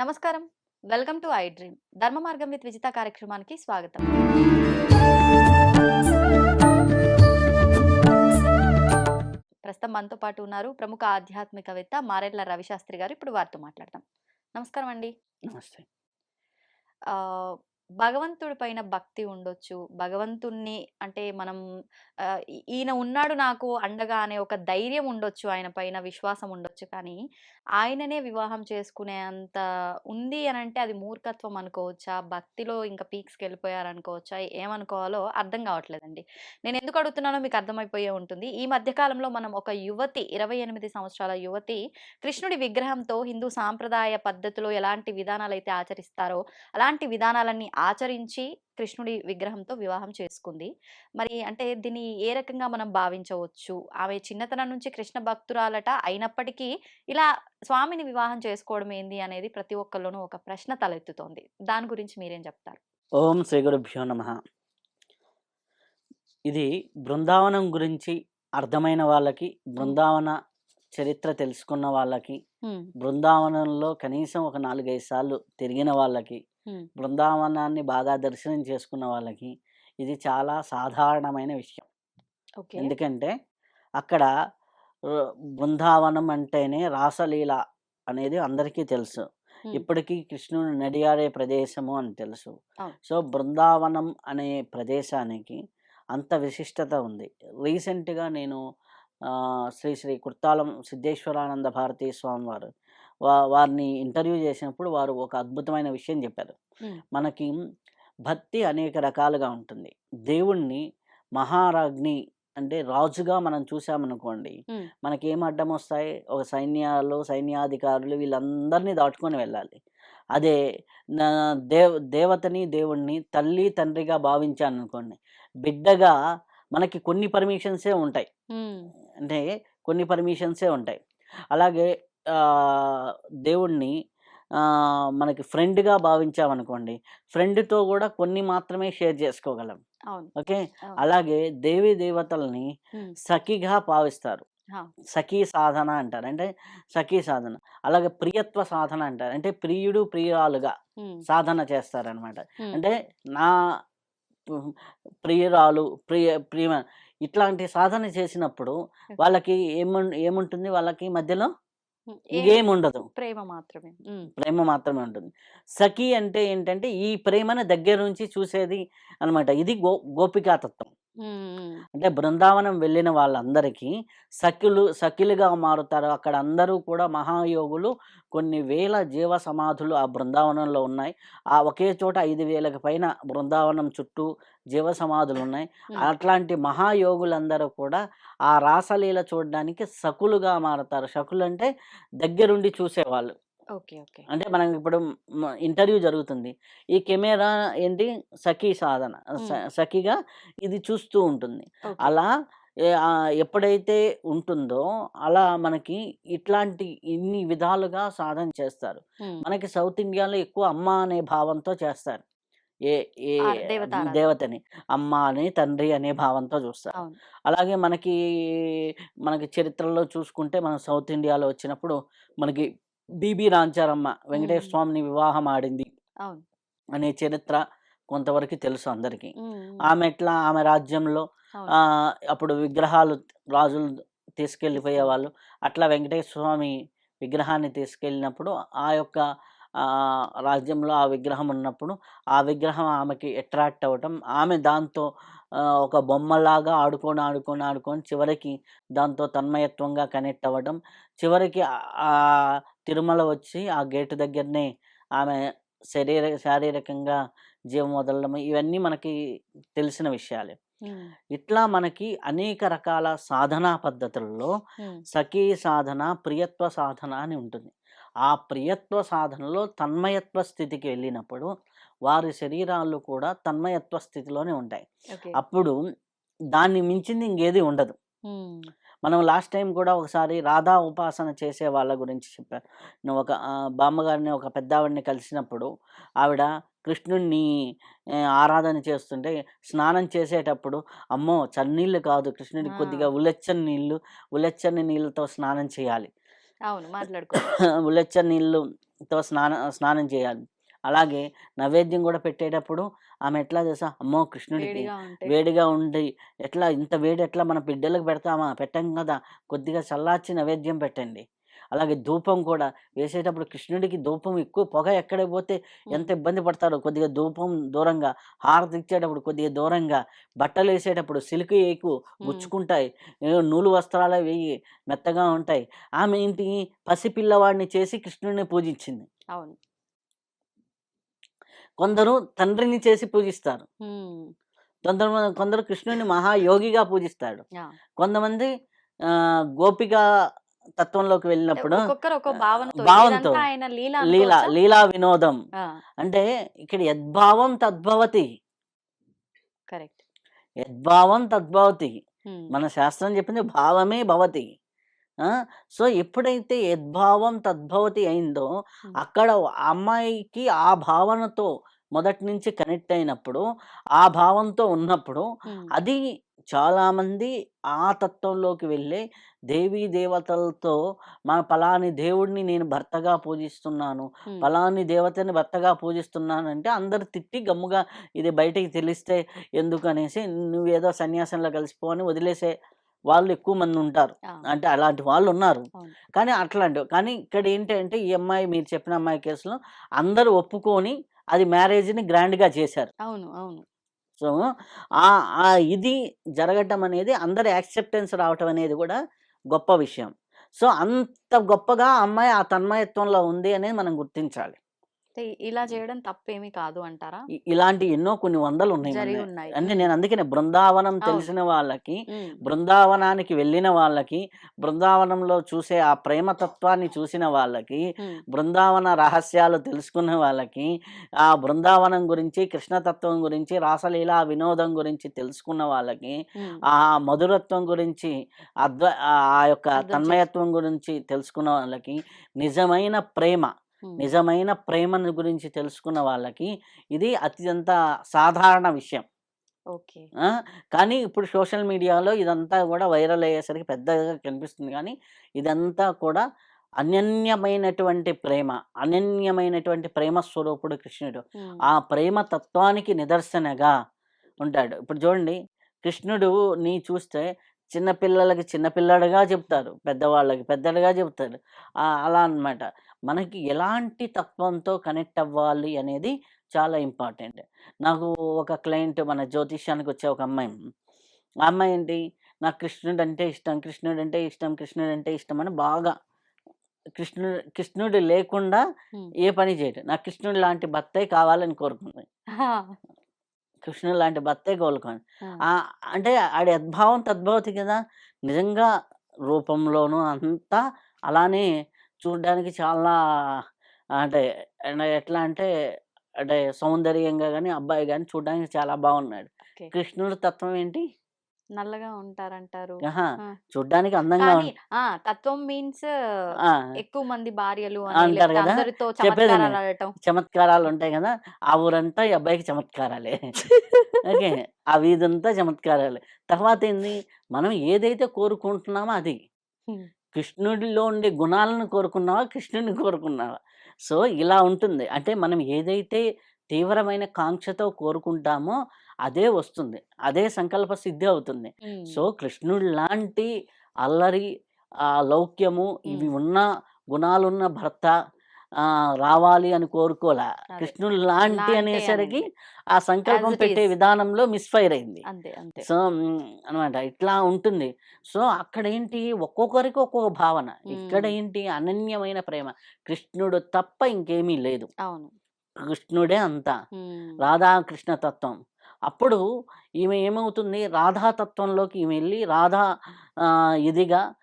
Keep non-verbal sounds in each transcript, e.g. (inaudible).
నమస్కారం. Welcome to iDream. ధర్మ మార్గం విత్ విజిత కార్యక్రమానికి స్వాగతం. ప్రస్తుతం మనతో పాటు ఉన్నారు ప్రముఖ ఆధ్యాత్మికవేత్త మారెళ్ళ రవిశాస్త్రి గారు. ఇప్పుడు వారితో మాట్లాడదాం. నమస్కారం అండి. నమస్తే. భగవంతుడి పైన భక్తి ఉండొచ్చు. భగవంతుణ్ణి అంటే మనం ఈయన ఉన్నాడు నాకు అండగా అనే ఒక ధైర్యం ఉండొచ్చు ఆయన పైన విశ్వాసం ఉండొచ్చు. కానీ ఆయననే వివాహం చేసుకునే అంత ఉంది అని అంటే అది మూర్ఖత్వం అనుకోవచ్చా? భక్తిలో ఇంకా పీక్స్కి వెళ్ళిపోయారు అనుకోవచ్చా ఏమనుకోవాలో అర్థం కావట్లేదండి. నేను ఎందుకు అడుగుతున్నానో మీకు అర్థమైపోయే ఉంటుంది. ఈ మధ్యకాలంలో మనం ఒక యువతి ఇరవై ఎనిమిది సంవత్సరాల యువతి కృష్ణుడి విగ్రహంతో హిందూ సాంప్రదాయ పద్ధతిలో ఎలాంటి విధానాలు అయితే ఆచరిస్తారో అలాంటి విధానాలన్నీ ఆచరించి కృష్ణుడి విగ్రహంతో వివాహం చేసుకుంది. మరి అంటే దీన్ని ఏ రకంగా మనం భావించవచ్చు? ఆమె చిన్నతనం నుంచి కృష్ణ భక్తురాలట అయినప్పటికీ ఇలా స్వామిని వివాహం చేసుకోవడం ఏంది అనేది ప్రతి ఒక్కరిలోనూ ఒక ప్రశ్న తలెత్తుతోంది. దాని గురించి మీరేం చెప్తారు? ఓం శ్రీ గురుభ్యో నమ. ఇది బృందావనం గురించి అర్థమైన వాళ్ళకి బృందావన చరిత్ర తెలుసుకున్న వాళ్ళకి బృందావనంలో కనీసం ఒక నాలుగైదు సార్లు తిరిగిన వాళ్ళకి బృందావనాన్ని బాగా దర్శనం చేసుకున్న వాళ్ళకి ఇది చాలా సాధారణమైన విషయం. ఎందుకంటే అక్కడ బృందావనం అంటేనే రాసలీల అనేది అందరికీ తెలుసు. ఇప్పటికీ కృష్ణుడు నడియాడే ప్రదేశము అని తెలుసు. సో బృందావనం అనే ప్రదేశానికి అంత విశిష్టత ఉంది. రీసెంట్గా నేను శ్రీ శ్రీ కుర్తాలం సిద్ధేశ్వరానంద భారతీ స్వామి వారు వా వారిని ఇంటర్వ్యూ చేసినప్పుడు వారు ఒక అద్భుతమైన విషయం చెప్పారు. మనకి భక్తి అనేక రకాలుగా ఉంటుంది. దేవుణ్ణి మహారాజ్ని అంటే రాజుగా మనం చూసామనుకోండి మనకి ఏం అడ్డం వస్తాయి ఒక సైన్యాలు సైన్యాధికారులు వీళ్ళందరినీ దాటుకొని వెళ్ళాలి. అదే దేవ దేవతని దేవుణ్ణి తల్లి తండ్రిగా భావించాను అనుకోండి బిడ్డగా మనకి కొన్ని పర్మిషన్సే ఉంటాయి. అంటే కొన్ని పర్మిషన్సే ఉంటాయి. అలాగే దేవుణ్ణి మనకి ఫ్రెండ్గా భావించామనుకోండి ఫ్రెండ్తో కూడా కొన్ని మాత్రమే షేర్ చేసుకోగలం. అవును. ఓకే? అవును. అలాగే దేవి దేవతల్ని హ్మ్, సఖిగా భావిస్తారు. సఖీ సాధన అంటారు. అంటే సఖీ సాధన. అలాగే ప్రియత్వ సాధన అంటారు. అంటే ప్రియుడు ప్రియురాలుగా హ్మ్, సాధన చేస్తారనమాట. హ్మ్, అంటే నా ప్రియురాలు ప్రియ ప్రియ ఇట్లాంటి సాధన చేసినప్పుడు వాళ్ళకి ఏముం ఏముంటుంది వాళ్ళకి మధ్యలో? ఏ- ఉండదు ప్రేమ మాత్రమే. ప్రేమ మాత్రమే ఉంటుంది. సఖి అంటే ఏంటంటే ఈ ప్రేమను దగ్గర నుంచి చూసేది అన్నమాట. ఇది గో గోపికాతత్వం. హ్మ్, అంటే బృందావనం వెళ్ళిన వాళ్ళందరికీ సఖులు సఖిలుగా మారుతారు. అక్కడ అందరూ కూడా మహాయోగులు కొన్ని వేల జీవ సమాధులు ఆ బృందావనంలో ఉన్నాయి. ఆ ఒకే చోట ఐదు వేలకు పైన బృందావనం చుట్టూ జీవ సమాధులు ఉన్నాయి. హ్మ్. అట్లాంటి మహాయోగులందరూ కూడా ఆ రాసలీల చూడడానికి సకులుగా మారుతారు. సకులు అంటే దగ్గరుండి చూసేవాళ్ళు. అంటే మనం ఇప్పుడు ఇంటర్వ్యూ జరుగుతుంది. ఈ కెమెరా ఏంటి? సఖీ సాధన. సఖిగా ఇది చూస్తూ ఉంటుంది. అలా ఎప్పుడైతే ఉంటుందో అలా మనకి ఇట్లాంటి ఇన్ని విధాలుగా సాధన చేస్తారు. మనకి సౌత్ ఇండియాలో ఎక్కువ అమ్మ అనే భావంతో చేస్తారు. ఏ ఏ. దేవతని అమ్మ అని తండ్రి అనే భావంతో చూస్తారు. అలాగే మనకి మనకి చరిత్రలో చూసుకుంటే మనం సౌత్ ఇండియాలో వచ్చినప్పుడు మనకి బీబీ రాంచారమ్మ వెంకటేశ్వర. స్వామిని వివాహం ఆడింది. అనే చరిత్ర కొంతవరకు తెలుసు అందరికీ. ఆమె ఎట్లా ఆమె రాజ్యంలో అప్పుడు విగ్రహాలు రాజులు తీసుకెళ్ళిపోయేవాళ్ళు అట్లా వెంకటేశ్వర స్వామి విగ్రహాన్ని తీసుకెళ్ళినప్పుడు ఆ యొక్క రాజ్యంలో ఆ విగ్రహం ఉన్నప్పుడు ఆ విగ్రహం ఆమెకి అట్రాక్ట్ అవ్వటం ఆమె దాంతో ఒక బొమ్మలాగా ఆడుకొని ఆడుకొని ఆడుకొని చివరికి దాంతో తన్మయత్వంగా కనెక్ట్ అవ్వడం చివరికి తిరుమల వచ్చి ఆ గేటు దగ్గరనే ఆమె శరీర శారీరకంగా జీవం వదలడం ఇవన్నీ మనకి తెలిసిన విషయాలే. ఇట్లా మనకి అనేక రకాల సాధనా పద్ధతుల్లో సఖీ సాధన ప్రియత్వ సాధన అని ఉంటుంది. ఆ ప్రియత్వ సాధనలో తన్మయత్వ స్థితికి వెళ్ళినప్పుడు వారి శరీరాలు కూడా తన్మయత్వ స్థితిలోనే ఉంటాయి. అప్పుడు దాన్ని మించింది ఇంకేది ఉండదు. మనం లాస్ట్ టైం కూడా ఒకసారి రాధా ఉపాసన చేసే వాళ్ళ గురించి చెప్పారు. నువ్వు ఒక బామ్మగారిని ఒక పెద్దావిడిని కలిసినప్పుడు ఆవిడ కృష్ణుణ్ణి ఆరాధన చేస్తుంటే స్నానం చేసేటప్పుడు అమ్మో చన్నీళ్ళు కాదు కృష్ణుడికి. కొద్దిగా ఉలెచ్చని నీళ్ళు ఉలెచ్చని నీళ్ళతో స్నానం చేయాలి. అవును. మాట్లాడుకో. ఉలెచ్చని నీళ్ళు తో స్నాన స్నానం చేయాలి. అలాగే నైవేద్యం కూడా పెట్టేటప్పుడు ఆమె ఎట్లా తెలుసా? అమ్మో కృష్ణుడికి వేడిగా ఉండి ఎట్లా ఇంత వేడి ఎట్లా మన బిడ్డలకు పెడతామా? పెట్టం కదా. కొద్దిగా చల్లార్చి నైవేద్యం పెట్టండి. అలాగే ధూపం కూడా వేసేటప్పుడు కృష్ణుడికి ధూపం ఎక్కువ పొగ ఎక్కడ పోతే ఎంత ఇబ్బంది పడతారో కొద్దిగా ధూపం దూరంగా హారతి ఇచ్చేటప్పుడు కొద్దిగా దూరంగా బట్టలు వేసేటప్పుడు సిల్క్ ఏకు గుచ్చుకుంటాయి. నూలు వస్త్రాలు వెయ్యి మెత్తగా ఉంటాయి. ఆమె ఇంటి పసిపిల్లవాడిని చేసి కృష్ణుడిని పూజించింది. అవును. కొందరు తండ్రిని చేసి పూజిస్తారు. కొందరు కొందరు కృష్ణుడిని మహాయోగిగా పూజిస్తాడు. కొంతమంది ఆ, గోపిక తత్వంలోకి వెళ్ళినప్పుడు భావంతో. లీల లీలా వినోదం. అంటే ఇక్కడ యద్భావం తద్భవతి. కరెక్ట్. యద్భావం తద్భవతి. మన శాస్త్రం చెప్పింది భావమే భవతి. సో ఎప్పుడైతే యద్భావం తద్భవతి అయిందో. అక్కడ అమ్మాయికి ఆ భావనతో మొదటి నుంచి కనెక్ట్ అయినప్పుడు ఆ భావంతో ఉన్నప్పుడు అది చాలామంది ఆ తత్వంలోకి వెళ్ళే దేవీ దేవతలతో మన పలాని దేవుడిని నేను భర్తగా పూజిస్తున్నాను పలాని దేవతని భర్తగా పూజిస్తున్నాను అంటే అందరు తిట్టి గమ్ముగా ఇది బయటికి తెలిస్తే ఎందుకు అనేసి నువ్వేదో సన్యాసంలో కలిసిపోని వదిలేసే వాళ్ళు ఎక్కువ మంది ఉంటారు. అంటే అలాంటి వాళ్ళు ఉన్నారు. కానీ అట్లాంటివి. కానీ ఇక్కడ ఏంటంటే ఈ అమ్మాయి మీరు చెప్పిన అమ్మాయి కేసులో అందరూ ఒప్పుకొని అది మ్యారేజ్ని గ్రాండ్గా చేశారు. అవును. అవును. సో ఆ ఇది జరగటం అనేది అందరి యాక్సెప్టెన్స్ రావటం అనేది కూడా గొప్ప విషయం. సో అంత గొప్పగా అమ్మాయి ఆ తన్మయత్వంలో ఉంది అనేది మనం గుర్తించాలి. ఇలా చేయడం తప్పేమీ కాదు అంటారా? ఇలాంటి ఎన్నో కొన్ని వందలు ఉన్నాయి అంటే నేను అందుకనే బృందావనం. తెలిసిన వాళ్ళకి బృందావనానికి వెళ్ళిన వాళ్ళకి బృందావనంలో చూసే ఆ ప్రేమతత్వాన్ని చూసిన వాళ్ళకి బృందావన రహస్యాలు తెలుసుకున్న వాళ్ళకి ఆ బృందావనం గురించి కృష్ణతత్వం గురించి రాసలీల వినోదం గురించి తెలుసుకున్న వాళ్ళకి ఆ మధురత్వం గురించి అద్వ ఆ యొక్క తన్మయత్వం గురించి తెలుసుకున్న వాళ్ళకి నిజమైన ప్రేమ నిజమైన ప్రేమను గురించి తెలుసుకున్న వాళ్ళకి ఇది అత్యంత సాధారణ విషయం. ఓకే. కానీ ఇప్పుడు సోషల్ మీడియాలో ఇదంతా కూడా వైరల్ అయ్యేసరికి పెద్దగా కనిపిస్తుంది. కానీ ఇదంతా కూడా అనన్యమైనటువంటి ప్రేమ అనన్యమైనటువంటి ప్రేమ స్వరూపుడు కృష్ణుడు. ఆ ప్రేమ తత్వానికి నిదర్శనగా ఉంటాడు. ఇప్పుడు చూడండి కృష్ణుడు నీ చూస్తే చిన్నపిల్లలకి చిన్నపిల్లడుగా చెప్తారు. పెద్దవాళ్ళకి పెద్దడుగా చెప్తారు అలా అన్నమాట. మనకి ఎలాంటి తత్వంతో కనెక్ట్ అవ్వాలి అనేది చాలా ఇంపార్టెంట్. నాకు ఒక క్లయింట్ మన జ్యోతిష్యానికి వచ్చే ఒక అమ్మాయి ఆ అమ్మాయి ఏంటి? నాకు కృష్ణుడు అంటే ఇష్టం కృష్ణుడు అంటే ఇష్టం కృష్ణుడు అంటే ఇష్టం అని బాగా కృష్ణుడు కృష్ణుడు లేకుండా ఏ పని చేయడు. నాకు కృష్ణుడు లాంటి భర్తే కావాలని కోరుకుంది. కృష్ణుడు లాంటి భర్తే ఆ, అంటే ఆడి అద్భావం తద్భవతి కదా! నిజంగా రూపంలోనూ అంతా అలానే చూడడానికి చాలా అంటే అంటే ఎట్లా అంటే అంటే సౌందర్యంగా కానీ అబ్బాయి కానీ చూడడానికి చాలా బాగున్నాడు. ఓకే. కృష్ణుడు తత్వం ఏంటి? నల్లగా ఉంటారంటారు. ఆహా, ఆ. చూడ్డానికి అందంగా కానీ ఉం- ఆ! తత్వం మీన్స్ ఆ, ఎక్కువ మంది భార్యలు అని అంటారు లేకపోతే కదా, అందరితో చెప్పేది చమత్కారాలు నేను. ఆడటం. చమత్కారాలు ఉంటాయి కదా! ఆ ఊరంతా ఈ అబ్బాయికి చమత్కారాలే. ఓకే. (laughs) ఆ వీధంతా చమత్కారాలే. తర్వాత ఏంది? మనం ఏదైతే కోరుకుంటున్నామో అది. కృష్ణుడిలో ఉండే గుణాలను కోరుకున్నావా? కృష్ణుడిని కోరుకున్నావా? సో ఇలా ఉంటుంది. అంటే మనం ఏదైతే తీవ్రమైన కాంక్షతో కోరుకుంటామో అదే వస్తుంది. అదే సంకల్ప సిద్ధి అవుతుంది. సో కృష్ణుడు లాంటి అల్లరి ఆ లౌక్యము ఇవి. ఉన్న గుణాలున్న భర్త రావాలి అని కోరుకోలే. కృష్ణుడు లాంటి అనేసరికి. ఆ సంకల్పం పెట్టే. విధానంలో మిస్ఫైర్ అయింది. అంతే అంతే. సో అనమాట ఇట్లా ఉంటుంది. సో అక్కడ ఏంటి ఒక్కొక్కరికి ఒక్కొక్క భావన. ఇక్కడ. ఏంటి అనన్యమైన ప్రేమ. కృష్ణుడు తప్ప ఇంకేమీ లేదు. కృష్ణుడే అంతా. రాధాకృష్ణ తత్వం. అప్పుడు ఈమె ఏమవుతుంది? రాధా తత్వంలోకి ఈమె వెళ్ళి రాధా ఇదిగా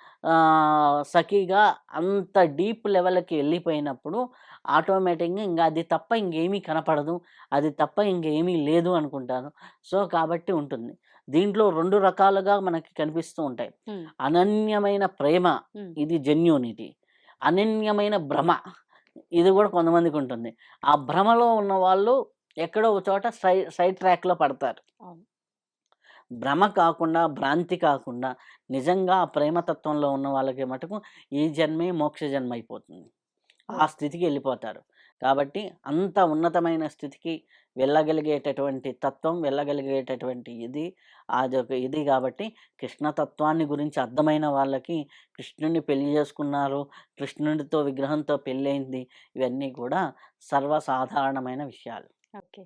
సఖిగా అంత డీప్ లెవెల్కి వెళ్ళిపోయినప్పుడు ఆటోమేటిక్గా ఇంకా అది తప్ప ఇంకేమీ కనపడదు. అది తప్ప ఇంకేమీ లేదు అనుకుంటాను. సో కాబట్టి ఉంటుంది. దీంట్లో రెండు రకాలుగా మనకి కనిపిస్తూ ఉంటాయి. అనన్యమైన ప్రేమ ఇది జెన్యూనిటీ. అనన్యమైన భ్రమ ఇది కూడా కొంతమందికి ఉంటుంది. ఆ భ్రమలో ఉన్న వాళ్ళు ఎక్కడో ఒక చోట సై సైడ్ ట్రాక్లో పడతారు. భ్రమ కాకుండా భ్రాంతి కాకుండా నిజంగా ఆ ప్రేమతత్వంలో ఉన్న వాళ్ళకి మటుకు ఈ జన్మే మోక్ష జన్మ అయిపోతుంది ఆ స్థితికి వెళ్ళిపోతారు. కాబట్టి అంత ఉన్నతమైన స్థితికి వెళ్ళగలిగేటటువంటి తత్వం వెళ్ళగలిగేటటువంటి ఇది అదొక ఇది కాబట్టి కృష్ణతత్వాన్ని గురించి అర్థమైన వాళ్ళకి కృష్ణుడిని పెళ్ళి చేసుకున్నారు కృష్ణుడితో విగ్రహంతో పెళ్ళయింది ఇవన్నీ కూడా సర్వసాధారణమైన విషయాలు. ఓకే.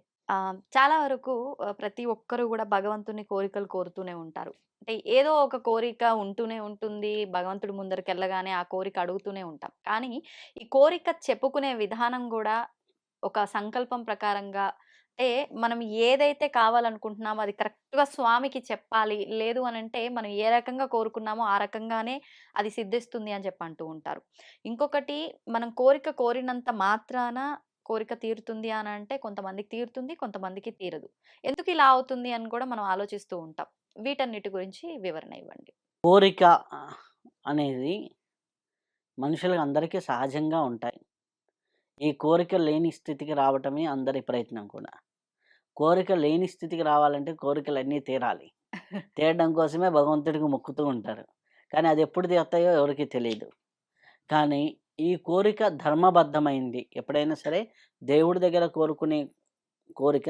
చాలా వరకు ప్రతి ఒక్కరు కూడా భగవంతుని కోరికలు కోరుతూనే ఉంటారు. అంటే ఏదో ఒక కోరిక ఉంటూనే ఉంటుంది. భగవంతుడి ముందరకెళ్ళగానే ఆ కోరిక అడుగుతూనే ఉంటాం. కానీ ఈ కోరిక చెప్పుకునే విధానం కూడా ఒక సంకల్పం ప్రకారంగా అంటే మనం ఏదైతే కావాలనుకుంటున్నామో అది కరెక్ట్‌గా స్వామికి చెప్పాలి. లేదు అనంటే మనం ఏ రకంగా కోరుకున్నామో ఆ రకంగానే అది సిద్ధిస్తుంది అని చెప్పి అంటూ ఉంటారు. ఇంకొకటి మనం కోరిక కోరినంత మాత్రాన కోరిక తీరుతుంది అనంటే కొంతమందికి తీరుతుంది. కొంతమందికి తీరదు. ఎందుకు ఇలా అవుతుంది అని కూడా మనం ఆలోచిస్తూ ఉంటాం. వీటన్నిటి గురించి వివరణ ఇవ్వండి. కోరిక అనేది మనుషులకు అందరికీ సహజంగా ఉంటాయి. ఈ కోరిక లేని స్థితికి రావటమే అందరి ప్రయత్నం కూడా. కోరిక లేని స్థితికి రావాలంటే కోరికలన్నీ తీరాలి. (laughs) తీరడం కోసమే భగవంతుడికి మొక్కుతూ ఉంటారు. కానీ అది ఎప్పుడు తీరుతాయో ఎవరికీ తెలీదు. కానీ ఈ కోరిక ధర్మబద్ధమైంది. ఎప్పుడైనా సరే దేవుడి దగ్గర కోరుకునే కోరిక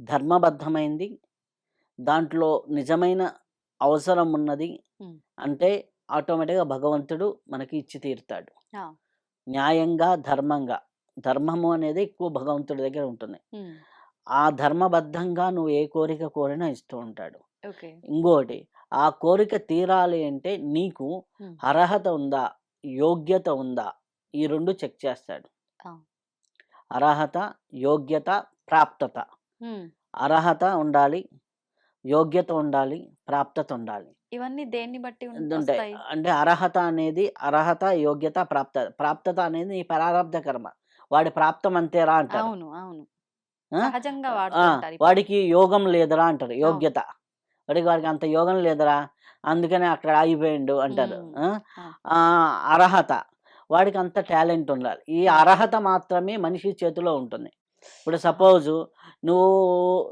ధర్మబద్ధమైంది. దాంట్లో నిజమైన అవసరం ఉన్నది. అంటే ఆటోమేటిక్‌గా భగవంతుడు మనకి ఇచ్చి తీరుతాడు. న్యాయంగా, ధర్మంగా. ధర్మము అనేది ఎక్కువ భగవంతుడి దగ్గర ఉంటుంది. ఆ ధర్మబద్ధంగా నువ్వు ఏ కోరిక కోరినా ఇస్తూ ఉంటాడు. ఇంకోటి ఆ కోరిక తీరాలి అంటే నీకు. అర్హత ఉందా? యోగ్యత ఉందా? ఈ 2 చెక్ చేస్తాడు. అర్హత, యోగ్యత, ప్రాప్తత. అర్హత ఉండాలి. యోగ్యత ఉండాలి. ప్రాప్తత ఉండాలి. ఇవన్నీ దేన్ని బట్టి ఉంటాయి. అంటే అర్హత అనేది అర్హత, యోగ్యత, ప్రాప్తత. ప్రాప్తత అనేది నీ ప్రారబ్ధ కర్మ. వాడి ప్రాప్తం అంతేరా అంటారు. అవును. అవును. వాడికి యోగం లేదురా అంటారు. యోగ్యత. వాడికి వాడికి అంత యోగం లేదురా. అందుకనే అక్కడ ఆగిపోయిండు అంటారు. అర్హత. వాడికి అంత టాలెంట్ ఉండాలి. ఈ అర్హత మాత్రమే మనిషి చేతిలో ఉంటుంది. ఇప్పుడు సపోజు నువ్వు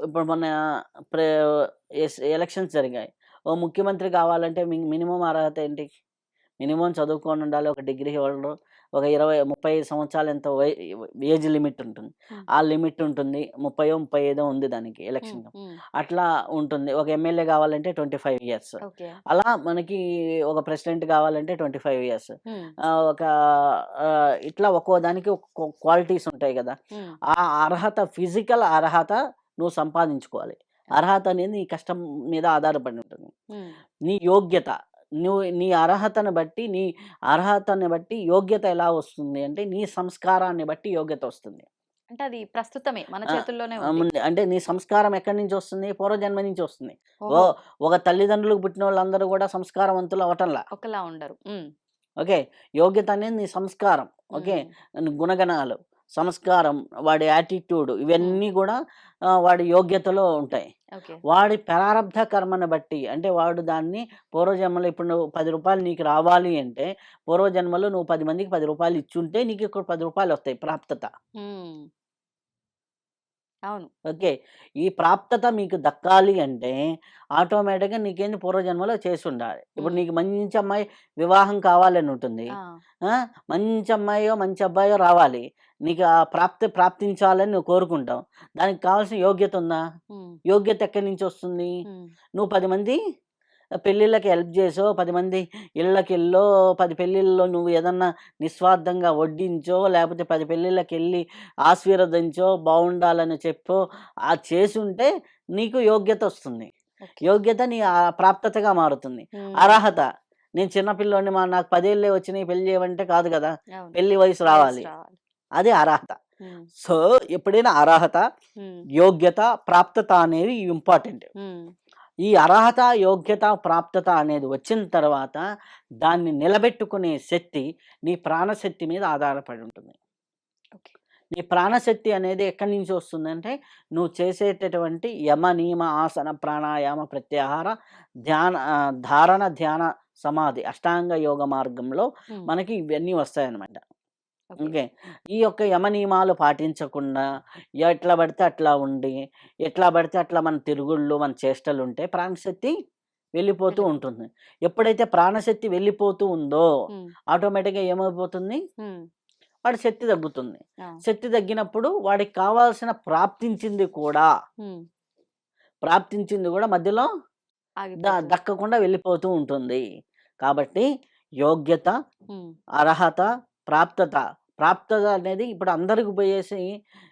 ఇప్పుడు మొన్న ప్రే ఎస్ ఎలక్షన్స్ జరిగాయి. ఓ ముఖ్యమంత్రి కావాలంటే మినిమం మినిమమ్ అర్హత ఏంటి? మినిమం చదువుకొని ఉండాలి. ఒక డిగ్రీ హోల్డరు. ఒక 20, 35 సంవత్సరాలు ఎంతో ఏజ్ లిమిట్ ఉంటుంది. ఆ లిమిట్ ఉంటుంది. 30, 35 ఉంది దానికి. ఎలక్షన్. అట్లా ఉంటుంది. ఒక ఎమ్మెల్యే కావాలంటే 25 ఇయర్స్. ఓకే. అలా మనకి ఒక ప్రెసిడెంట్ కావాలంటే 25 ఇయర్స్. హ్మ్. ఆహ్, ఒక ఇట్లా ఒక్కో దానికి క్వాలిటీస్ ఉంటాయి కదా! ఆ అర్హత ఫిజికల్ అర్హత నువ్వు సంపాదించుకోవాలి. అర్హత అనేది నీ కష్టం మీద ఆధారపడి ఉంటుంది. నీ యోగ్యత. నువ్వు నీ అర్హతను బట్టి నీ అర్హతని బట్టి యోగ్యత ఎలా వస్తుంది అంటే నీ సంస్కారాన్ని బట్టి యోగ్యత వస్తుంది. అంటే అది ప్రస్తుతమే మన! చేతుల్లోనే! ఉంది. అంటే నీ సంస్కారం ఎక్కడి నుంచి వస్తుంది? పూర్వజన్మ నుంచి వస్తుంది. ఓ! ఒక తల్లిదండ్రులకు పుట్టినోళ్ళందరూ కూడా సంస్కారవంతులు అవ్వటంలా. ఒకలా ఉండరు. ఓకే. యోగ్యత అనేది నీ సంస్కారం. ఓకే. గుణగణాలు, సంస్కారం, వాడి యాటిట్యూడ్. ఇవన్నీ కూడా వాడి యోగ్యతలో ఉంటాయి. వాడి ప్రారబ్ధ కర్మను బట్టి అంటే వాడు దాన్ని పూర్వజన్మలో ఇప్పుడు నువ్వు రూ. 10 నీకు రావాలి అంటే పూర్వజన్మలో నువ్వు 10 మందికి రూ. 10 ఇచ్చుంటే నీకు ఇక్కడ రూ. 10 వస్తాయి ప్రాప్తత. అవును. ఓకే. ఈ ప్రాప్తత మీకు దక్కాలి అంటే ఆటోమేటిక్‌గా నీకేంది పూర్వజన్మలో చేసుండాలి. ఇప్పుడు హ్మ్. నీకు మంచి అమ్మాయి వివాహం కావాలని ఉంటుంది. ఆ! ఆ! మంచి అమ్మాయో, మంచి అబ్బాయో రావాలి. నీకు ఆ ప్రాప్తి ప్రాప్తించాలని నువ్వు కోరుకుంటావు. దానికి కావాల్సిన యోగ్యత ఉందా? యోగ్యత ఎక్కడి నుంచి వస్తుంది? నువ్వు 10 మంది పెళ్ళిళ్ళకి హెల్ప్ చేసో, 10 మంది ఇళ్ళకెళ్ళో, 10 పెళ్ళిళ్ళలో నువ్వు ఏదన్నా నిస్వార్థంగా వడ్డించో, లేపోతే 10 పెళ్ళిళ్ళకెళ్ళి ఆశీర్వదించో, బావుండాలని చెప్పో, అది చేసుంటే నీకు యోగ్యత వస్తుంది. యోగ్యత నీ ప్రాప్తతగా మారుతుంది. అర్హత నేను చిన్న పిల్లోడిని మా నాకు 10 ఏళ్ళే వచ్చినాయి పెళ్ళి చేయమంటే కాదు కదా! పెళ్ళి వయసు రావాలి. అది అర్హత. సో, ఎప్పుడైనా అర్హత. యోగ్యత, ప్రాప్తత అనేవి ఇంపార్టెంట్. ఈ అర్హత, యోగ్యత, ప్రాప్తత అనేది వచ్చిన తర్వాత దాన్ని నిలబెట్టుకునే శక్తి నీ ప్రాణశక్తి మీద ఆధారపడి ఉంటుంది. ఓకే. నీ ప్రాణశక్తి అనేది ఎక్కడి నుంచి వస్తుందంటే నువ్వు చేసేటటువంటి యమ, నియమ, ఆసన, ప్రాణాయామ, ప్రత్యాహార, ధ్యాన ధారణ, ధ్యాన, సమాధి అష్టాంగ యోగ మార్గంలో. మనకి ఇవన్నీ వస్తాయన్నమాట. ఓకే. ఈ యొక్క యమ నియమాలు పాటించకుండా ఎట్లా పడితే అట్లా ఉండి, ఎట్లా పడితే అట్లా మన తిరుగుళ్ళు, మన చేష్టలుంటే ప్రాణశక్తి వెళ్ళిపోతూ. ఉంటుంది. ఎప్పుడైతే ప్రాణశక్తి వెళ్ళిపోతూ ఉందో. ఆటోమేటిక్‌గా ఏమైపోతుంది? వాడి శక్తి తగ్గుతుంది. శక్తి తగ్గినప్పుడు వాడికి కావాల్సిన ప్రాప్తించింది కూడా ప్రాప్తించింది కూడా మధ్యలో. దక్కకుండా వెళ్ళిపోతూ ఉంటుంది కాబట్టి యోగ్యత అర్హత ప్రాప్తత. ప్రాప్తత అనేది ఇప్పుడు అందరికి పోయేసి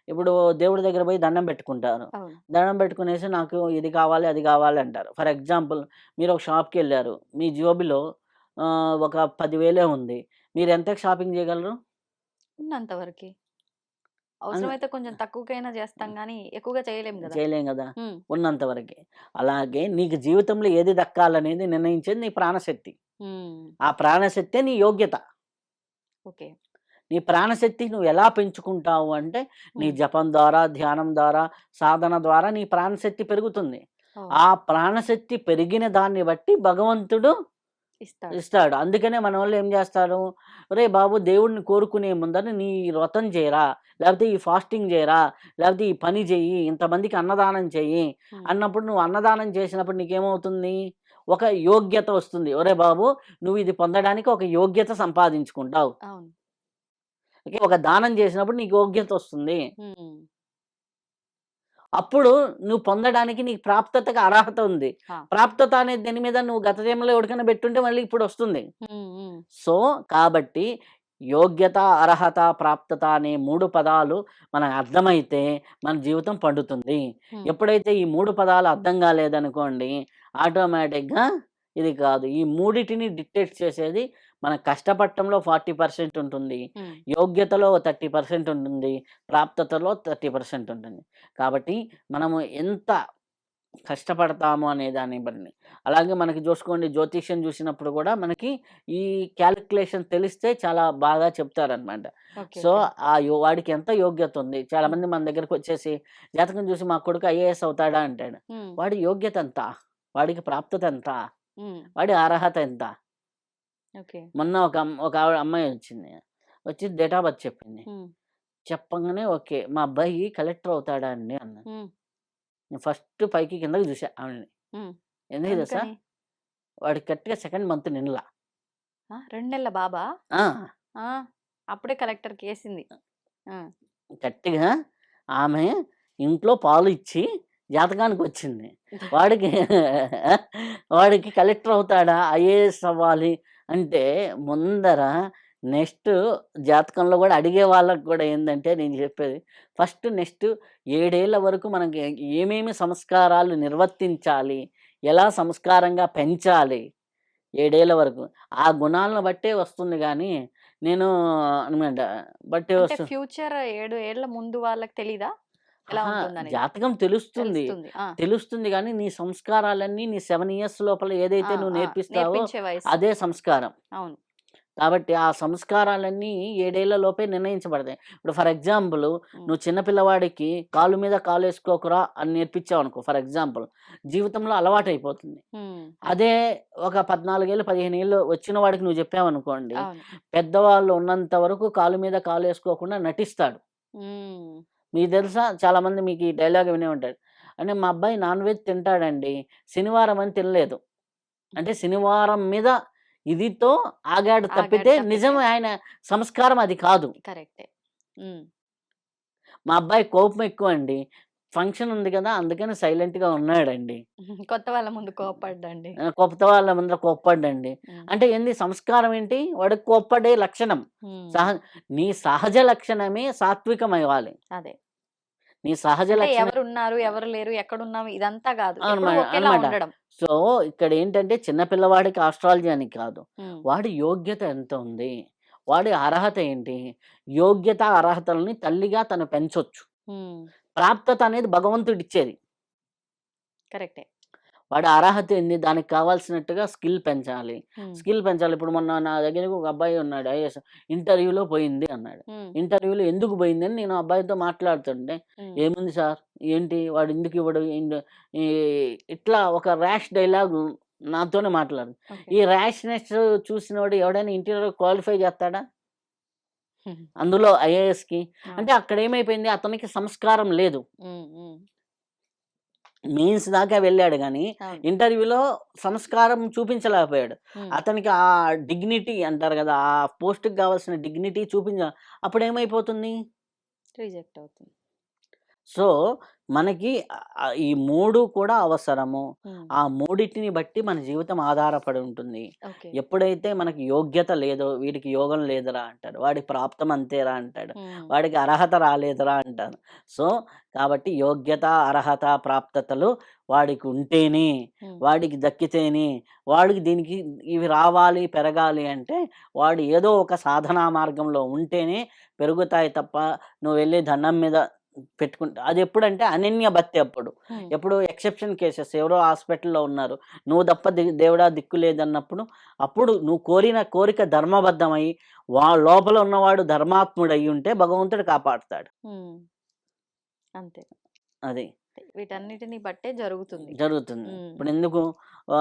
ఇప్పుడు దేవుడి దగ్గర పోయి దండం పెట్టుకుంటారు. దండం పెట్టుకునేసి నాకు ఇది కావాలి అది కావాలి అంటారు. ఫర్ ఎగ్జాంపుల్ మీరు ఒక షాప్కి వెళ్ళారు. మీ జోబిలో ఒక పదివేలే ఉంది. మీరు ఎంత షాపింగ్ చేయగలరు? ఉన్నంత వరకు. అవసరమైతే కొంచెం తక్కువకైనా చేస్తాం కానీ ఎక్కువగా చేయలేం కదా. చేయలేం కదా. ఉమ్, ఉన్నంత వరకే. అలాగే నీకు జీవితంలో ఏది దక్కాలనేది నిర్ణయించేది నీ ప్రాణశక్తి. ఆ ప్రాణశక్తే నీ యోగ్యత. ఓకే. నీ ప్రాణశక్తి నువ్వు ఎలా పెంచుకుంటావు అంటే నీ జపం ద్వారా ధ్యానం ద్వారా సాధన ద్వారా నీ ప్రాణశక్తి పెరుగుతుంది. ఆ ప్రాణశక్తి పెరిగిన దాన్ని బట్టి భగవంతుడు ఇస్తాడు. ఇస్తాడు. అందుకనే మన వాళ్ళు ఏం చేస్తారు? రే బాబు దేవుడిని కోరుకునే ముందర నీ వ్రతం చేయరా? లేకపోతే ఈ ఫాస్టింగ్ చేయరా? లేకపోతే ఈ పని చెయ్యి ఇంతమందికి అన్నదానం చెయ్యి అన్నప్పుడు నువ్వు అన్నదానం చేసినప్పుడు నీకేమవుతుంది? ఒక యోగ్యత వస్తుంది. ఒరే బాబు నువ్వు ఇది పొందడానికి ఒక యోగ్యత సంపాదించుకుంటావు. ఒక దానం చేసినప్పుడు నీకు యోగ్యత వస్తుంది. అప్పుడు నువ్వు పొందడానికి నీకు ప్రాప్తతకు అర్హత ఉంది. ప్రాప్తత అనే దాని మీద? నువ్వు గత జన్మలో ఎవరికైనా పెట్టుంటే మళ్ళీ ఇప్పుడు వస్తుంది. సో కాబట్టి యోగ్యత అర్హత ప్రాప్తత అనే మూడు పదాలు మనకు అర్థమైతే మన జీవితం పండుతుంది. ఎప్పుడైతే ఈ మూడు పదాలు అర్థం కాలేదనుకోండి ఆటోమేటిక్గా ఇది కాదు. ఈ మూడిటిని డిక్టేట్ చేసేది మన కష్టపడటంలో ఫార్టీ పర్సెంట్ ఉంటుంది యోగ్యతలో థర్టీ పర్సెంట్ ఉంటుంది ప్రాప్తతలో థర్టీ పర్సెంట్ ఉంటుంది. కాబట్టి మనము ఎంత కష్టపడతాము అనే దాన్ని బట్టి అలాగే మనకి చూసుకోండి జ్యోతిష్యం చూసినప్పుడు కూడా మనకి ఈ క్యాలిక్యులేషన్ తెలిస్తే చాలా బాగా చెప్తారనమాట. సో. ఆ వాడికి ఎంత యోగ్యత ఉంది? చాలా మంది మన దగ్గరకు వచ్చేసి జాతకం చూసి మా కొడుకు ఐఏఎస్ అవుతాడా? అంటాడు. వాడి యోగ్యత ఎంత? వాడికి ప్రాప్తత ఎంత? వాడి అర్హత ఎంత? మొన్న ఒక ఒక ఆవిడ అమ్మాయి వచ్చింది. వచ్చి డేట్ ఆఫ్ బర్త్ చెప్పింది. చెప్పగానే ఓకే మా అబ్బాయి కలెక్టర్ అవుతాడా అండి? అన్న ఉమ్, నేను ఫస్ట్ పైకి కిందకి చూసా ఆవిడని. ఉమ్. ఎందుకు తెలుసా? వాడికి కరెక్ట్గా సెకండ్ మంత్ నిన్నలా. రెండు నెలల బాబా? అప్పుడే కలెక్టర్ కేసింది. గట్టిగా ఆమె ఇంట్లో పాలు ఇచ్చి జాతకానికి వచ్చింది. వాడికి వాడికి కలెక్టర్ అవుతాడా? ఐఏఎస్ అవ్వాలి అంటే ముందర నెక్స్ట్ జాతకంలో కూడా అడిగే వాళ్ళకి కూడా ఏంటంటే నేను చెప్పేది ఫస్ట్ నెక్స్ట్ ఏడేళ్ళ వరకు మనకి ఏమేమి సంస్కారాలు నిర్వర్తించాలి ఎలా సంస్కారంగా పెంచాలి ఏడేళ్ళ వరకు. ఆ గుణాలను బట్టే వస్తుంది కానీ నేను బట్టే వస్తుంది ఫ్యూచర్ ఏడు ఏళ్ళ ముందు వాళ్ళకి తెలీదా? జాతకం తెలుస్తుంది తెలుస్తుంది కానీ నీ సంస్కారాలన్నీ నీ సెవెన్ ఇయర్స్ లోపల ఏదైతే నువ్వు నేర్పిస్తావో అదే సంస్కారం. అవును. కాబట్టి ఆ సంస్కారాలన్నీ ఏడేళ్ళ లోపే నిర్ణయించబడతాయి. ఇప్పుడు ఫర్ ఎగ్జాంపుల్ నువ్వు చిన్న పిల్లవాడికి కాలు మీద కాలు వేసుకోకురా అని నేర్పించావు అనుకో ఫర్ ఎగ్జాంపుల్ జీవితంలో అలవాటు అయిపోతుంది. అదే ఒక పద్నాలుగేళ్ళు పదిహేను ఏళ్ళు వచ్చిన వాడికి నువ్వు చెప్పావు అనుకోండి అవును. పెద్దవాళ్ళు ఉన్నంత వరకు కాలు మీద కాలు వేసుకోకుండా నటిస్తాడు. మీకు తెలుసా? చాలా మంది మీకు ఈ డైలాగ్ వినే ఉంటాడు అంటే మా అబ్బాయి నాన్ వెజ్ తింటాడండి శనివారం అని తినలేదు. అంటే శనివారం మీద ఇదితో ఆగాడు తప్పితే. నిజం ఆయన సంస్కారం అది కాదు. కరెక్టే. మా అబ్బాయి కోపం ఎక్కువ అండి ఫంక్షన్ ఉంది కదా అందుకని silent గా ఉన్నాడండి. (laughs) కొత్త వాళ్ళ ముందు కోపడ్డండి. కొత్త వాళ్ళ ముందర కోప్పడ్డండి ఉమ్, అంటే ఏంది సంస్కారం ఏంటి? వాడికి కోప్పడే లక్షణం. సహ నీ సహజ లక్షణమే సాత్వికం అవ్వాలి అదే. నీ సహజ ఎవరు ఉన్నారు ఎవరు లేరు ఎక్కడున్నాము ఇదంతా కాదు. ఉండడం. సో ఇక్కడ ఏంటంటే చిన్న పిల్లవాడికి ఆస్ట్రాలజీ అని కాదు. వాడి యోగ్యత ఎంత ఉంది? వాడి అర్హత ఏంటి? యోగ్యత అర్హతలని తల్లిగా తను పెంచొచ్చు. ప్రాప్తత అనేది భగవంతుడు ఇచ్చేది కరెక్టే. వాడి అర్హత ఏంది? దానికి కావాల్సినట్టుగా స్కిల్ పెంచాలి. స్కిల్ పెంచాలి. ఇప్పుడు మొన్న నా దగ్గరికి ఒక అబ్బాయి ఉన్నాడు ఐఎస్ ఇంటర్వ్యూలో పోయింది అన్నాడు. ఇంటర్వ్యూలో ఎందుకు పోయిందని నేను ఆ అబ్బాయితో మాట్లాడుతుంటే ఏముంది సార్? ఏంటి? వాడు ఎందుకు ఇవ్వడు? ఇట్లా ఒక ర్యాష్ డైలాగ్ నాతోనే మాట్లాడు. ఈ ర్యాష్నెస్ చూసినవాడు ఎవడైనా ఇంటర్వ్యూ క్వాలిఫై చేస్తాడా? అందులో ఐఏఎస్కి. ఆ, అంటే అక్కడ ఏమైపోయింది? అతనికి సంస్కారం లేదు. మెయిన్స్ దాకా వెళ్ళాడు కానీ. ఇంటర్వ్యూలో సంస్కారం చూపించలేకపోయాడు. అతనికి ఆ డిగ్నిటీ అంటారు కదా ఆ పోస్ట్కి కావాల్సిన డిగ్నిటీ చూపించ అప్పుడు ఏమైపోతుంది రిజెక్ట్ అవుతుంది. సో మనకి ఆ- ఈ మూడు కూడా అవసరము. ఉమ్, ఆ మూడిటిని బట్టి మన జీవితం ఆధారపడి ఉంటుంది. ఓకే. ఎప్పుడైతే మనకి యోగ్యత లేదో వీడికి యోగం లేదురా అంటాడు వాడి ప్రాప్తం అంతేరా అంటాడు ఉమ్, వాడికి అర్హత రాలేదురా అంటారు. సో కాబట్టి యోగ్యత అర్హత ప్రాప్తతలు వాడికి ఉంటేనే ఉమ్, వాడికి దక్కితేనే వాడికి దీనికి ఇవి రావాలి పెరగాలి అంటే వాడు ఏదో ఒక సాధనా మార్గంలో ఉంటేనే పెరుగుతాయి తప్ప నువ్వు వెళ్ళి దండం మీద పెట్టుకుంటా. అది ఎప్పుడంటే అనన్య భక్తి అప్పుడు. ఎప్పుడు ఎక్సెప్షన్ కేసెస్ ఎవరో హాస్పిటల్లో ఉన్నారు. నువ్వు తప్ప ది- దేవుడా దిక్కు లేదన్నప్పుడు అప్పుడు నువ్వు కోరిన కోరిక ధర్మబద్ధమై వా లోపల ఉన్నవాడు ధర్మాత్ముడై ఉంటే భగవంతుడు కాపాడుతాడు. అంతే. అది. వీటన్నిటిని బట్టే జరుగుతుంది. జరుగుతుంది. ఇప్పుడు ఎందుకు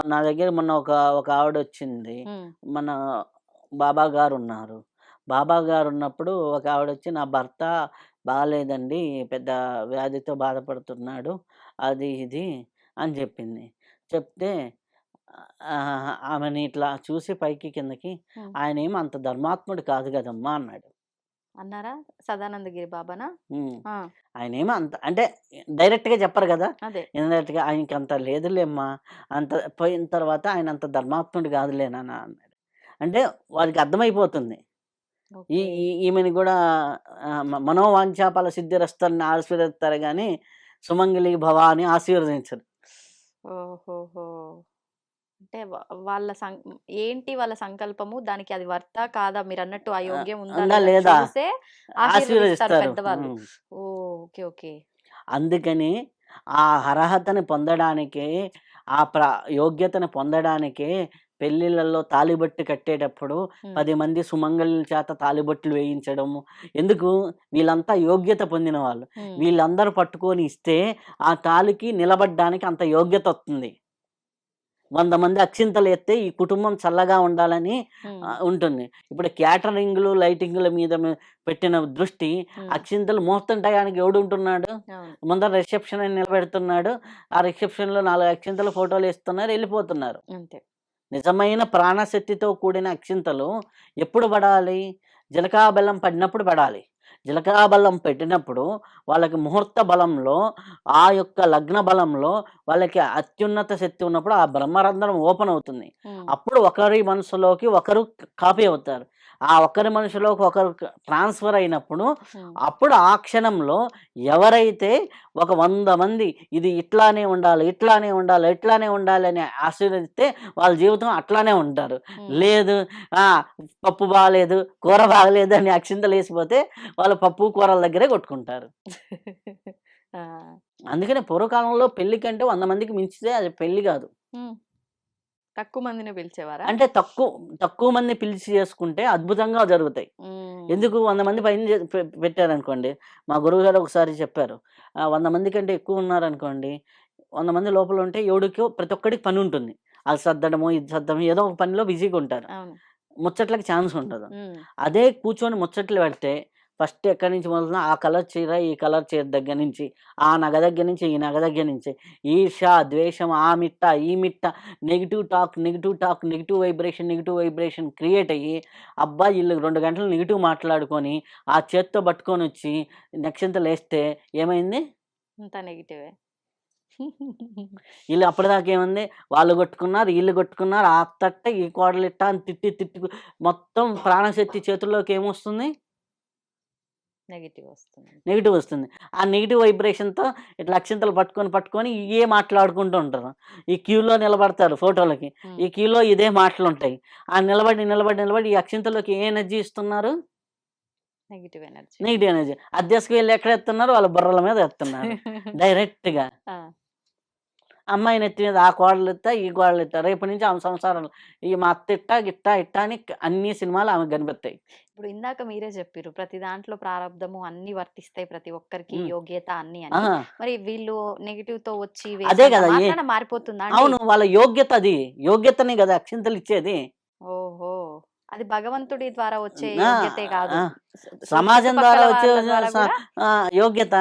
నా దగ్గర మొన్న ఒక ఒక ఆవిడ వచ్చింది మన బాబా గారు ఉన్నారు. బాబా గారు ఉన్నప్పుడు ఒక ఆవిడ వచ్చి నా భర్త బాగాలేదండి పెద్ద వ్యాధితో బాధపడుతున్నాడు. అది ఇది అని చెప్పింది. చెప్తే ఆమెని ఇట్లా చూసి పైకి కిందకి. ఆయన ఏం అంత ధర్మాత్ముడు కాదు కదమ్మా అన్నాడు. అన్నారా? సదానందగిరి బాబానా. ఆ, ఆయన ఏమో అంత అంటే డైరెక్ట్గా చెప్పరు కదా! అదే. ఇండైరెక్ట్గా ఆయనకి అంత లేదులేమ్మా. అంత పోయిన తర్వాత ఆయన అంత ధర్మాత్ముడు కాదులేనా అన్నాడు. అంటే వారికి అర్థమైపోతుంది. ఈ ఓకే. ఈ- ఈమెని కూడా ఆ, మ- మనోవాంఛాపల ఆశీర్వదిస్తారు కానీ సుమంగళి భవ అని ఆశీర్వదించరు. ఓహోహో! అంటే వా- వాళ్ళ సం ఏంటి వాళ్ళ సంకల్పము? దానికి అది వర్త కాదా? మీరు అన్నట్టు ఆ యోగ్యం ఉందా? ఉందా లేదా? లేదా? చూసే ఆశీర్వదిస్తారు ఆశీర్వదిస్తారు. పెద్దవాళ్ళు. ఉమ్. ఓ ఓకే ఓకే. అందుకని ఆ అర్హతని పొందడానికి ఆ ప్ర యోగ్యతను పొందడానికి పెళ్ళిళ్ళల్లో తాలిబొట్టు కట్టేటప్పుడు పది మంది సుమంగళుల చేత తాలిబొట్లు వేయించడము. ఎందుకు? వీళ్ళంతా యోగ్యత పొందిన వాళ్ళు. వీళ్ళందరూ పట్టుకొని ఇస్తే ఆ తాలికి నిలబడ్డానికి అంత యోగ్యత వస్తుంది. వంద మంది అక్షింతలు ఎత్తే ఈ కుటుంబం చల్లగా ఉండాలని ఉంటుంది. ఇప్పుడు క్యాటరింగ్లు లైటింగ్ల మీద పెట్టిన దృష్టి అక్షింతలు ముహూర్తం టయానికి ఎవడు ఉంటున్నాడు? అవును. ముందర రిసెప్షన్ అని నిలబెడుతున్నాడు. ఆ రిసెప్షన్లో నాలుగు అక్షింతలు ఫోటోలు ఇస్తున్నారు వెళ్ళిపోతున్నారు. అంతే. నిజమైన ప్రాణశక్తితో కూడిన అక్షింతలు ఎప్పుడు పడాలి? జీలకా బెల్లం పడినప్పుడు పడాలి. జీలకా బెల్లం పెట్టినప్పుడు వాళ్ళకి ముహూర్త బలంలో ఆ యొక్క లగ్న బలంలో వాళ్ళకి అత్యున్నత శక్తి ఉన్నప్పుడు ఆ బ్రహ్మరంధ్రం ఓపెన్ అవుతుంది. అప్పుడు ఒకరి మనసులోకి ఒకరు కాపీ అవుతారు. ఆ ఒకరి మనసులోకి ఒకరు ట్రాన్స్ఫర్ అయినప్పుడు అప్పుడు ఆ క్షణంలో ఎవరైతే ఒక వంద మంది ఇది ఇట్లానే ఉండాలి ఇట్లానే ఉండాలి ఇట్లానే ఉండాలి అని ఆశీర్వదిస్తే వాళ్ళ జీవితం అట్లానే ఉంటారు. లేదు పప్పు బాగలేదు కూర బాగలేదు అని అక్షింతలు వేసిపోతే వాళ్ళు పప్పు కూరల దగ్గరే కొట్టుకుంటారు. (laughs) అందుకని పూర్వకాలంలో పెళ్ళి కంటే వంద మందికి మించితే అది పెళ్ళి కాదు. తక్కువ మందిని పిలిచేవారా? అంటే తక్కువ తక్కువ మంది పిలిచి చేసుకుంటే అద్భుతంగా జరుగుతాయి. ఎందుకు? వంద మంది పైన పెట్టారనుకోండి మా గురువు గారు ఒకసారి చెప్పారు "ఆ, వంద మంది కంటే ఎక్కువ ఉన్నారనుకోండి వంద మంది లోపల ఉంటే ఎవడికో ప్రతి ఒక్కడికి పని ఉంటుంది. అది సర్దడము ఇది సర్దడము ఏదో ఒక పనిలో బిజీగా ఉంటారు. ముచ్చట్లకి ఛాన్స్ ఉండదు. అదే కూర్చొని ముచ్చట్లు పెడితే ఫస్ట్ ఎక్కడి నుంచి మొదలున్నా ఆ కలర్ చీర ఈ కలర్ చీర దగ్గర నుంచి ఆ నగ దగ్గర నుంచి ఈ నగ దగ్గర నుంచి. ఈర్ష ద్వేషం ఆ మిట్ట ఈ మిట్ట negative talk negative talk negative vibration negative vibration create అయ్యి అబ్బా వీళ్ళు రెండు గంటలు నెగిటివ్ మాట్లాడుకొని ఆ చేత్తో పట్టుకొని వచ్చి నక్షంతలు వేస్తే ఏమైంది? అంతా నెగిటివే. వీళ్ళు అప్పటిదాకా ఏముంది? వాళ్ళు కొట్టుకున్నారు వీళ్ళు కొట్టుకున్నారు ఆ తట్ట ఈ కోడలు ఇట్ట అని తిట్టి తిట్టి మొత్తం ప్రాణశక్తి చేతుల్లోకి ఏమొస్తుంది? నెగిటివ్ వస్తుంది. నెగిటివ్ వస్తుంది. ఆ నెగిటివ్ వైబ్రేషన్తో ఇట్లా అక్షింతలు పట్టుకొని పట్టుకొని ఇవే మాట్లాడుకుంటూ ఉంటారు. ఈ క్యూలో నిలబడతారు ఫోటోలకి. ఈ క్యూలో ఇదే మాటలు ఉంటాయి ఆ నిలబడి నిలబడి నిలబడి ఈ అక్షింతలోకి ఏ ఎనర్జీ ఇస్తున్నారు? Negative energy. Negative energy. అద్దెసుకు వెళ్ళి ఎక్కడ ఎత్తున్నారు? వాళ్ళ బుర్రల మీద ఎత్తున్నారు. (laughs) డైరెక్ట్గా. ఆ, అమ్మాయిని ఎత్తి మీద ఆ కోడలు ఎత్తా ఈ కోడలు ఎత్తా. రేపటి నుంచి ఆమె సంసారం ఈ మా అత్త ఇట్టా గిట్టా ఇట్టా అని అన్ని సినిమాలు ఆమె కనిపిస్తాయి. ఇప్పుడు ఇందాక మీరే చెప్పారు ప్రతి దాంట్లో ప్రారంధము అన్ని వర్తిస్తాయి. ప్రతి ఒక్కరికి. యోగ్యత అన్ని అని మరి వీళ్ళు నెగిటివ్తో వచ్చి అదే కదా, మారిపోతుందా? అవును. వాళ్ళ యోగ్యత అది. యోగ్యతనే కదా! అక్షింతలు ఇచ్చేది. ఓహో! అది భగవంతుడి ద్వారా వచ్చే యోగ్యతే కాదు. సమాజం ద్వారా వచ్చే యోగ్యత.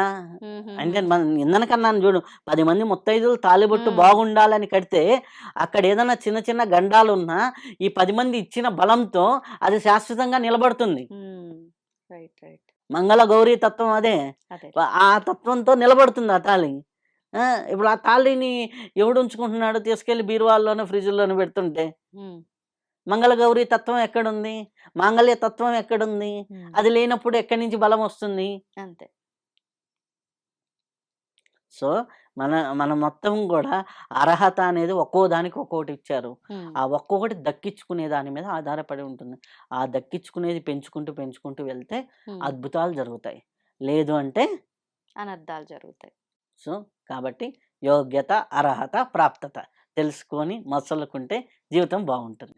అంటే మనం ఇందనకన్నా చూడు పది మంది ముత్తైదులు తాలిబొట్టు. బాగుండాలని కడితే అక్కడ ఏదైనా చిన్న చిన్న గండాలు ఉన్నా ఈ పది మంది ఇచ్చిన బలంతో అది శాశ్వతంగా నిలబడుతుంది. మంగళ గౌరీ తత్వం అదే. ఆ తత్వంతో నిలబడుతుంది ఆ తాళి. ఆ, ఇప్పుడు ఆ తాళిని ఎవడు ఉంచుకుంటున్నాడు? తీసుకెళ్ళి బీరువాల్లోనూ ఫ్రిడ్జ్లోనూ పెడుతుంటే. మ్మ్. మంగళ గౌరీ తత్వం ఎక్కడుంది మాంగళ్య తత్వం ఎక్కడుంది. అది లేనప్పుడు ఎక్కడి నుంచి బలం వస్తుంది అంతే సో మన మన మొత్తం కూడా అర్హత అనేది ఒక్కో దానికి ఒక్కొక్కటి ఇచ్చారు. ఆ ఒక్కొక్కటి దక్కించుకునే దాని మీద ఆధారపడి ఉంటుంది ఆ దక్కించుకునేది పెంచుకుంటూ పెంచుకుంటూ వెళ్తే. అద్భుతాలు జరుగుతాయి లేదు అంటే అనర్థాలు జరుగుతాయి సో కాబట్టి యోగ్యత అర్హత ప్రాప్తత తెలుసుకొని మసలుకుంటే జీవితం బాగుంటుంది